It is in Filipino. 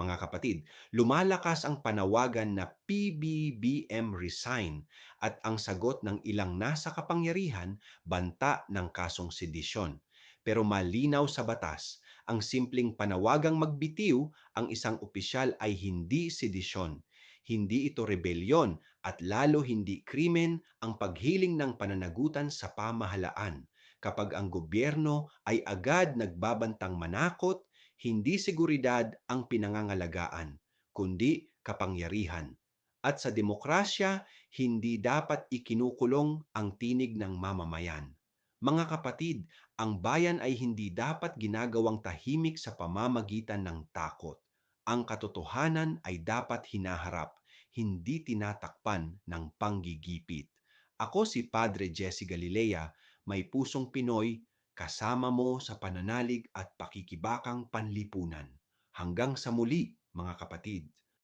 Mga kapatid, lumalakas ang panawagan na PBBM resign at ang sagot ng ilang nasa kapangyarihan banta ng kasong sedisyon. Pero malinaw sa batas, ang simpleng panawagang magbitiw ang isang opisyal ay hindi sedisyon. Hindi ito rebelyon at lalo hindi krimen ang paghiling ng pananagutan sa pamahalaan kapag ang gobyerno ay agad nagbabantang manakot, hindi seguridad ang pinangangalagaan, kundi kapangyarihan. At sa demokrasya, hindi dapat ikinukulong ang tinig ng mamamayan. Mga kapatid, ang bayan ay hindi dapat ginagawang tahimik sa pamamagitan ng takot. Ang katotohanan ay dapat hinaharap, hindi tinatakpan ng panggigipit. Ako si Padre Jesse Galilea, may pusong Pinoy, kasama mo sa pananalig at pakikibakang panlipunan. Hanggang sa muli, mga kapatid.